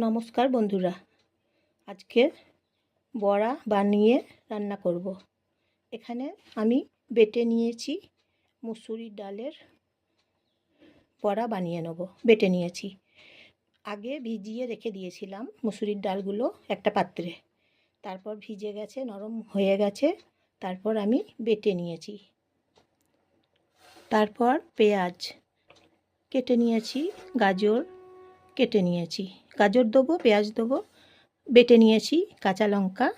নমস্কার বন্ধুরা। আজকে বড়া বানিয়ে রান্না করব। এখানে আমি বেটে নিয়েছি মুসুরির ডালের বড়া বানিয়ে নেব, বেটে নিয়েছি। আগে ভিজিয়ে রেখে দিয়েছিলাম মুসুরির ডালগুলো একটা পাত্রে। তারপর ভিজে গেছে, নরম হয়ে গেছে, তারপর আমি বেটে নিয়েছি। তারপর পেঁয়াজ। কেটে নিয়েছি গাজর কেটে নিয়েছি। গাজর দেবো, পেঁয়াজ দেবো, বেটে নিয়েছি কাঁচা লঙ্কা,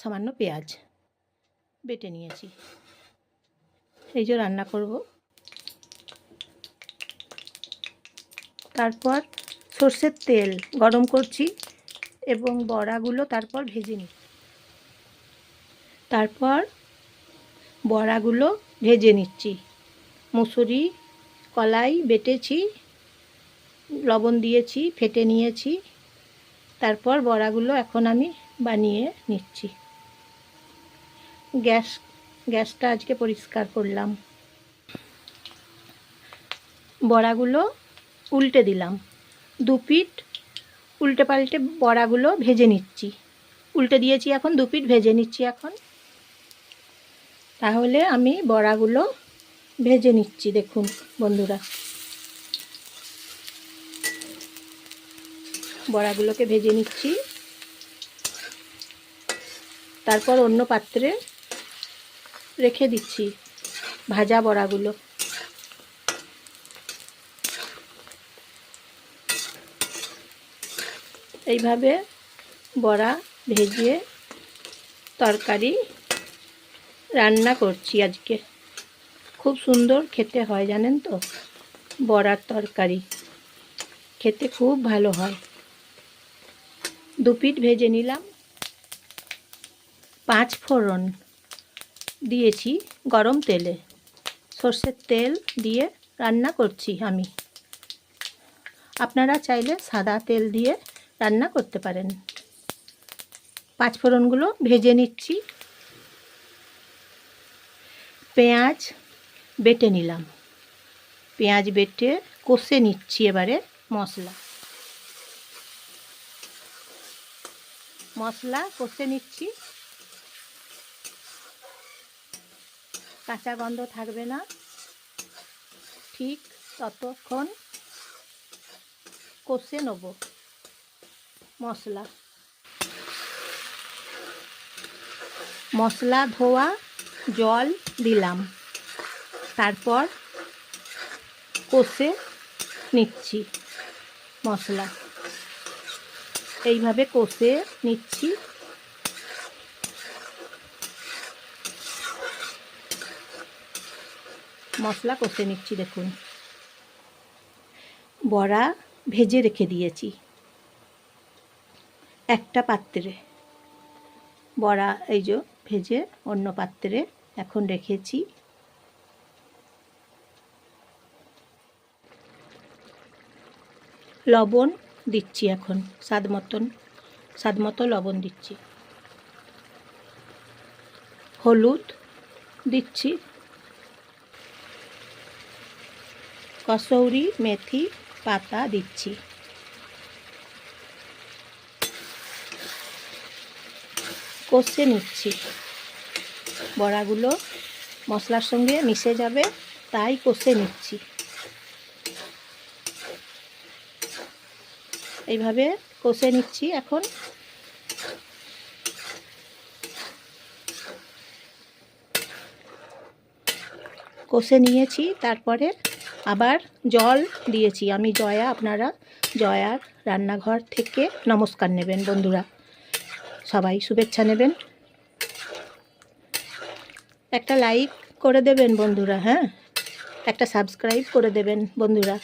সামান্য পেঁয়াজ বেটে নিয়েছি। এই যে রান্না করব। তারপর সর্ষের তেল গরম করছি এবং বড়াগুলো তারপর ভেজে নিই। তারপর বড়াগুলো ভেজে নিচ্ছি। মুসুরি, কলাই বেটেছি লবণ দিয়েছি, ফেটে নিয়েছি। তারপর বড়াগুলো এখন আমি বানিয়ে নিচ্ছি। গ্যাস, গ্যাসটা আজকে পরিষ্কার করলাম। বড়াগুলো উল্টে দিলাম। দু পিঠ উল্টে পাল্টে বড়াগুলো ভেজে নিচ্ছি। উল্টে দিয়েছি এখন, দু পিঠ ভেজে নিচ্ছি এখন। তাহলে আমি বড়াগুলো ভেজে নিচ্ছি, দেখুন বন্ধুরা। বড়াগুলোকে ভেজে নিচ্ছি। তারপর অন্য পাত্রে রেখে দিচ্ছি ভাজা বড়াগুলো। এইভাবে বড়া ভেজে তরকারি রান্না করছি আজকে। খুব সুন্দর খেতে হয়, জানেন তো? বড়ার তরকারি। খেতে খুব ভালো হয়। দু পিঠ ভেজে নিলাম। পাঁচ ফোড়ন দিয়েছি গরম তেলে। সর্ষের তেল দিয়ে রান্না করছি আমি। আপনারা চাইলে সাদা তেল দিয়ে রান্না করতে পারেন। পাঁচ ফোড়নগুলো ভেজে নিচ্ছি। পেঁয়াজ বেটে নিলাম। পেঁয়াজ বেটে কষে নিচ্ছি এবারে মশলা। মশলা কষে নিচ্ছি। কাঁচা গন্ধ থাকবে না। ঠিক ততক্ষণ কষে নেব মশলা। মশলা ধোয়া, জল দিলাম। তারপর কষে নিচ্ছি মশলা। এইভাবে কষে নিচ্ছি। মশলা কষে নিচ্ছি, দেখুন। বড়া ভেজে রেখে দিয়েছি। একটা পাত্রে। বড়া এই যে ভেজে অন্য পাত্রে এখন রেখেছি। লবণ দিচ্ছি এখন। স্বাদ মতন, স্বাদ মতো লবণ দিচ্ছি। হলুদ দিচ্ছি। কসৌরি, মেথি, পাতা দিচ্ছি। কষে নিচ্ছি। বড়াগুলো মশলার সঙ্গে মিশে যাবে, তাই কষে নিচ্ছি। এইভাবে কষে নিচ্ছি এখন। কষে নিয়েছি, তারপরে আবার জল দিয়েছি। আমি জয়া, আপনারা জয়ার রান্নাঘর থেকে নমস্কার নেবেন বন্ধুরা। সবাই শুভেচ্ছা নেবেন। একটা লাইক করে দেবেন বন্ধুরা হ্যাঁ? একটা সাবস্ক্রাইব করে দেবেন বন্ধুরা।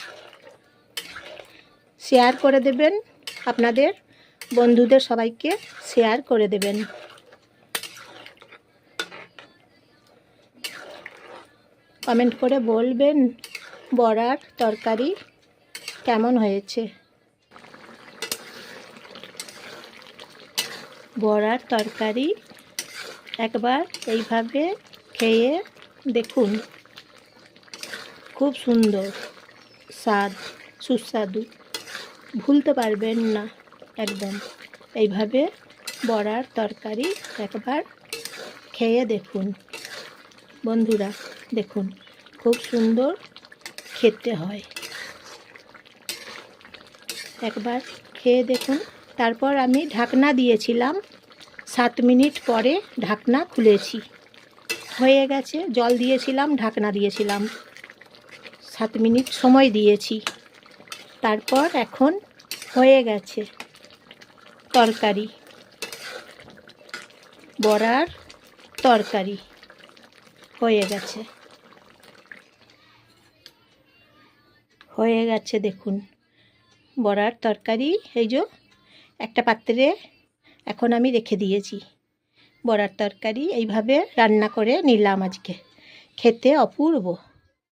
শেয়ার করে দেবেন। আপনাদের বন্ধুদের সবাইকে শেয়ার করে দেবেন। কমেন্ট করে বলবেন, বড়ার তরকারি কেমন হয়েছে? বড়ার তরকারি একবার এইভাবে খেয়ে দেখুন। খুব সুন্দর, স্বাদ, সুস্বাদু। ভুলতে পারবেন না, একদম। এইভাবে বড়ার তরকারি একবার খেয়ে দেখুন। বন্ধুরা, দেখুন, খুব সুন্দর খেতে হয়। একবার খেয়ে দেখুন। তারপর আমি ঢাকনা দিয়েছিলাম। সাত মিনিট পরে ঢাকনা খুলেছি। হয়ে গেছে, জল দিয়েছিলাম, ঢাকনা দিয়েছিলাম। সাত মিনিট সময় দিয়েছি। তারপর এখন হয়ে গেছে তরকারি। বড়ার তরকারি হয়ে গেছে। হয়ে গেছে দেখুন। বড়ার তরকারি, এই যে একটা পাত্রে এখন আমি রেখে দিয়েছি। বড়ার তরকারি এইভাবে রান্না করে নিলাম আজকে। খেতে অপূর্ব।